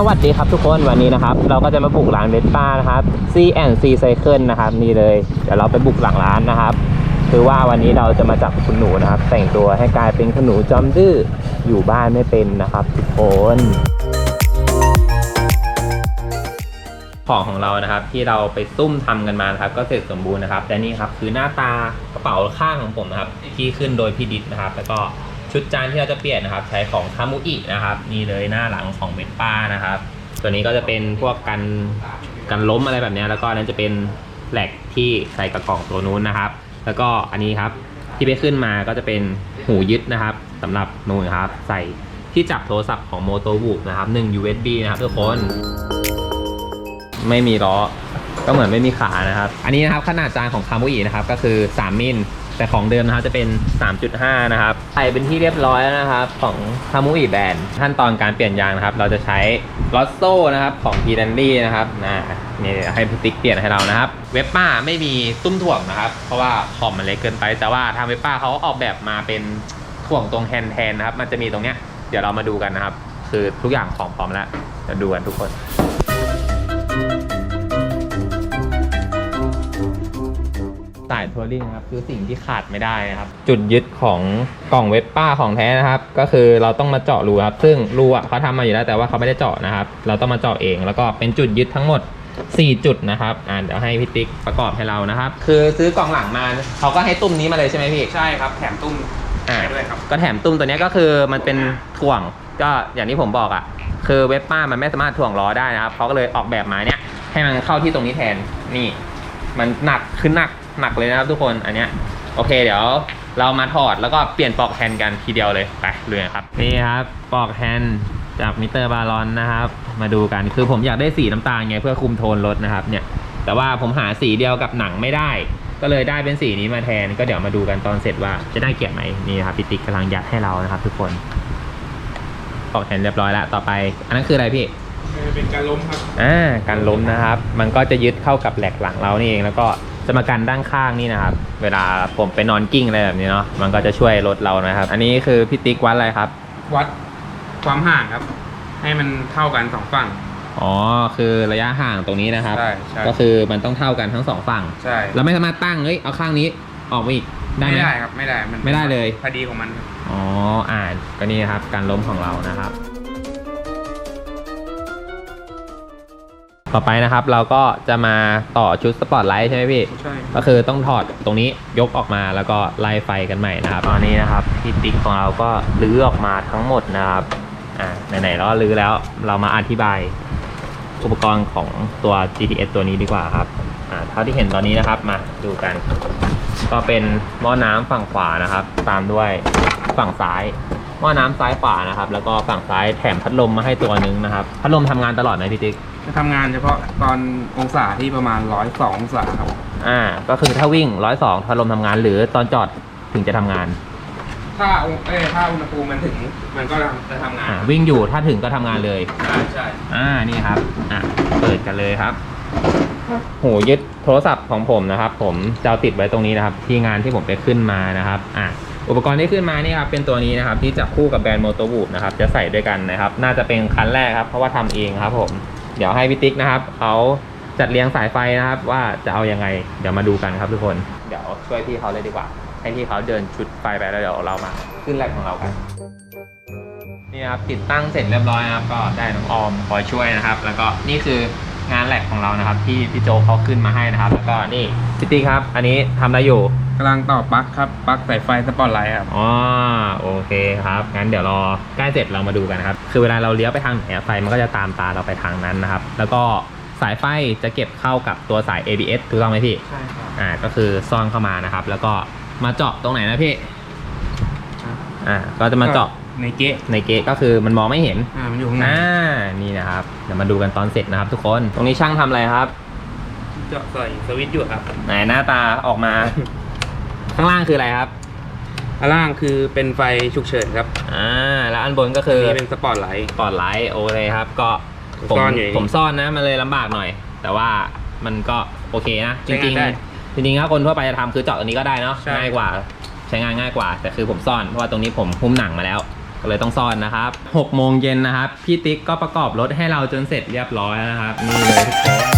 สวัสดีครับทุกคนวันนี้นะครับ เราก็จะมาบุกร้านเวสป้านะครับ C&C Cycle นะครับนี่เลยเดี๋ยวเราไปบุกหลังร้านนะครับ คือว่าวันนี้เราจะมาจับคุณหนูนะครับ แต่งตัวให้กลายเป็นคุณหนูจอมดื้ออยู่บ้านไม่เป็นนะครับทุกคนของของเรานะครับที่เราไปซุ่มทำกันมานะครับ ก็เสร็จสมบูรณ์นะครับแต่นี่ครับคือหน้าตากระเป๋าข้างของผมนะครับที่ขึ้นโดยพี่ดิษนะครับ แล้วก็ ชุดจานที่เราจะเปลี่ยนนะครับ ใช้ของคามุอินะครับนี่เลยหน้าหลังของเมดป้านะครับ ตัวนี้ก็จะเป็นพวกกันกันล้มอะไรแบบนี้ แล้วก็นั้นจะเป็นแหลกที่ใส่กระกล่องตัวนู้นนะครับ แล้วก็อันนี้ครับที่ไปขึ้นมาก็จะเป็นหูยึดนะครับสำหรับนู่นครับ ใส่ที่จับโทรศัพท์ของโมโตบุนะครับ1 USB นะครับทุกคน ไม่มีล้อก็เหมือนไม่มีขานะครับ อันนี้นะครับขนาดจานของคามุอินะครับก็คือ 3 มิล แต่ของเดิมนะครับจะเป็น 3.5 นะครับใส่เป็นที่เรียบร้อยแล้วนะครับของคามุอิแบรนด์ขั้นตอนการเปลี่ยนยางนะครับ เราจะใช้ลอสโซ่นะครับของพีดันดี้นะครับนะนี่ให้พิติกเปลี่ยนให้เรานะครับ เวบป้าไม่มีตุ้มถ่วงนะครับ เพราะว่าขอบมันเล็กเกินไป แต่ว่าทางเวบป้าเขาออกแบบมาเป็นถ่วงตรงแฮนด์แทนนะครับ มันจะมีตรงเนี้ยเดี๋ยวเรามาดูกันนะครับ คือทุกอย่างของพร้อมแล้วเดี๋ยวดูกันทุกคน สายทัวริงนะครับคือสิ่งที่ขาดไม่ได้นะครับ จุดยึดของกล่องเวสป้าของแท้นะครับ ก็คือเราต้องมาเจาะรูครับ ซึ่งรูอะเขาทำมาอยู่แล้วแต่ว่าเขาไม่ได้เจาะนะครับ เราต้องมาเจาะเองแล้วก็เป็นจุดยึดทั้งหมด 4 จุดนะครับอ่าเดี๋ยวให้พี่ติ๊กประกอบให้เรานะครับ คือซื้อกล่องหลังมาเขาก็ให้ตุ้มนี้มาเลยใช่ไหมพี่ใช่ครับแถมตุ้มอ่าให้ด้วยครับก็แถมตุ้มตัวเนี้ยก็คือมันเป็นถ่วงก็อย่างที่ผมบอกอะ่ะคือเว็บป้ามันไม่สามารถถ่วงล้อได้นะครับเขาก็เลยออกแบบมาเนี้ยให้มันเข้าที่ตรงนี้แทนนี่ มันหนักขึ้นหนัก หนักเลยนะครับทุกคนอันเนี้ยโอเคเดี๋ยวเรามาถอดแล้วก็เปลี่ยนปลอกแฮนด์กันทีเดียวเลยไปเลยครับนี่ครับปลอกแฮนด์จากมิสเตอร์บารอนนะครับ มาดูกันคือผมอยากได้สีน้ำตาลไงเพื่อคุมโทนรถนะครับเนี่ยแต่ว่าผมหาสีเดียวกับหนังไม่ได้ ก็เลยได้เป็นสีนี้มาแทน ก็เดี๋ยวมาดูกันตอนเสร็จว่าจะได้เกียรติไหมนี่ครับพี่ติ๊กกำลังยัดให้เรานะครับ ทุกคนปลอกแฮนด์เรียบร้อยแล้วต่อไป อันนั้นคืออะไรพี่เป็นการล้มครับอ่าการล้มนะครับ มันก็จะยึดเข้ากับแหลกหลังเรานี่เองแล้วก็ จะมากันด้านข้างนี่นะครับ เวลาผมไปนอนกิ้งอะไรแบบนี้เนาะมันก็จะช่วยลดเรานะครับ อันนี้คือพี่ติ๊กวัดอะไรครับ วัดความห่างครับ ให้มันเท่ากันสองฝั่ง อ๋อคือระยะห่างตรงนี้นะครับ ใช่ใช่ ก็คือมันต้องเท่ากันทั้งสองฝั่งใช่เราไม่สามารถตั้งเฮ้ยเอาข้างนี้ออกมาอีกได้ไหม ไม่ได้ครับไม่ได้มันไม่ได้เลย พอดีของมันครับ อ๋ออ่านก็นี่นะครับการล้มของเรานะครับ ต่อไปนะครับเราก็จะมาต่อชุดสปอตไลท์ใช่ไหมพี่ ใช่ก็คือต้องถอดตรงนี้ยกออกมาแล้วก็ไล่ไฟกันใหม่นะครับ ตอนนี้นะครับพี่ติ๊กของเราก็รื้อออกมาทั้งหมดนะครับอ่าไหนๆเราก็รื้อแล้วเรามาอธิบายอุปกรณ์ของตัว GTS ตัวนี้ดีกว่าครับอ่าเท่าที่เห็นตอนนี้นะครับมาดูกัน ก็เป็นหม้อน้ำฝั่งขวานะครับ ตามด้วยฝั่งซ้าย หม้อน้ำซ้ายขวานะครับ แล้วก็ฝั่งซ้ายแถมพัดลมมาให้ตัวนึงนะครับ พัดลมทำงานตลอดไหมพี่ติ๊ก จะทำงานเฉพาะตอนองศาที่ประมาณร้อยสององศาครับ อ่า ก็คือถ้าวิ่งร้อยสองพัดลมทำงาน หรือตอนจอดถึงจะทำงาน ถ้าองเอ้ยถ้าอุณหภูมิมันถึงมันก็จะทำงานอ่า วิ่งอยู่ถ้าถึงก็ทำงานเลย ใช่ใช่อ่า นี่ครับ อะ เปิดกันเลยครับ หูยึดโทรศัพท์ของผมนะครับ ผมจะเอาติดไว้ตรงนี้นะครับ ที่งานที่ผมไปขึ้นมานะครับ อะ อุปกรณ์ที่ขึ้นมานี่ครับเป็นตัวนี้นะครับที่จะคู่กับแบรนด์โมโตบูนะครับจะใส่ด้วยกันนะครับ น่าจะเป็นคันแรกครับเพราะว่าทำเองครับผมเดี๋ยวให้พี่ติ๊กนะครับเขาจัดเรียงสายไฟนะครับ ว่าจะเอายังไง เดี๋ยวมาดูกันครับทุกคนเดี๋ยวช่วยพี่เขาเลยดีกว่า ให้พี่เขาเดินชุดไฟไปแล้วเดี๋ยวเรามาขึ้นแรกของเรากันนี่ครับติดตั้งเสร็จเรียบร้อยนะครับ ก็ได้น้องออมคอยช่วยนะครับ แล้วก็นี่คือ งานแหลกของเรานะครับ ที่พี่โจกเขาขึ้นมาให้นะครับ แล้วก็นี่พี่ติ๊กครับ อันนี้ทำอะไรอยู่กำลังต่อปลั๊กครับปลั๊กสายไฟสปอตไลท์ครับอ๋อโอเคครับงั้นเดี๋ยวรอใกล้เสร็จเรามาดูกันนะครับ คือเวลาเราเลี้ยวไปทางไหนอะไฟมันก็จะตามตาเราไปทางนั้นนะครับ แล้วก็สายไฟจะเก็บเข้ากับตัวสาย ABS ถูกต้องไหมพี่ใช่ครับอ่าก็คือซ่อนเข้ามานะครับ แล้วก็มาเจาะตรงไหนนะพี่อ่าก็จะมาเจาะ ในเก๊ะในเกะก็คือมันมองไม่เห็นอ่ามันอยู่ข้างในอ่านี่นะครับเดี๋ยวมาดูกันตอนเสร็จนะครับทุกคนตรงนี้ช่างทำอะไรครับ เจาะใส่สวิตช์อยู่ครับไหนหน้าตาออกมา ข้างล่างคืออะไรครับอันล่างคือเป็นไฟฉุกเฉินครับอ่าแล้วอันบนก็คือนี่เป็นสปอตไลท์ปอดไลท์โอเคครับ ก็ผมซ่อนอยู่ในนี้ผมซ่อนนะมันเลยลำบากหน่อย แต่ว่ามันก็โอเคนะจใช้ริงางนได้ๆจริงๆถ้าคนทั่วไปจะทำคือเจาะตรงนี้ก็ได้เนาะใช่ง่ายกว่า ใช้งานง่ายกว่า แต่คือผมซ่อนเพราะว่าตรงนี้ผมหุ้มหนังมาแล้ว ก็เลยต้องซ่อนนะครับ6โมงเย็นนะครับ พี่ติ๊กก็ประกอบรถให้เราจนเสร็จเรียบร้อยนะครับ นี่เลยทุกคน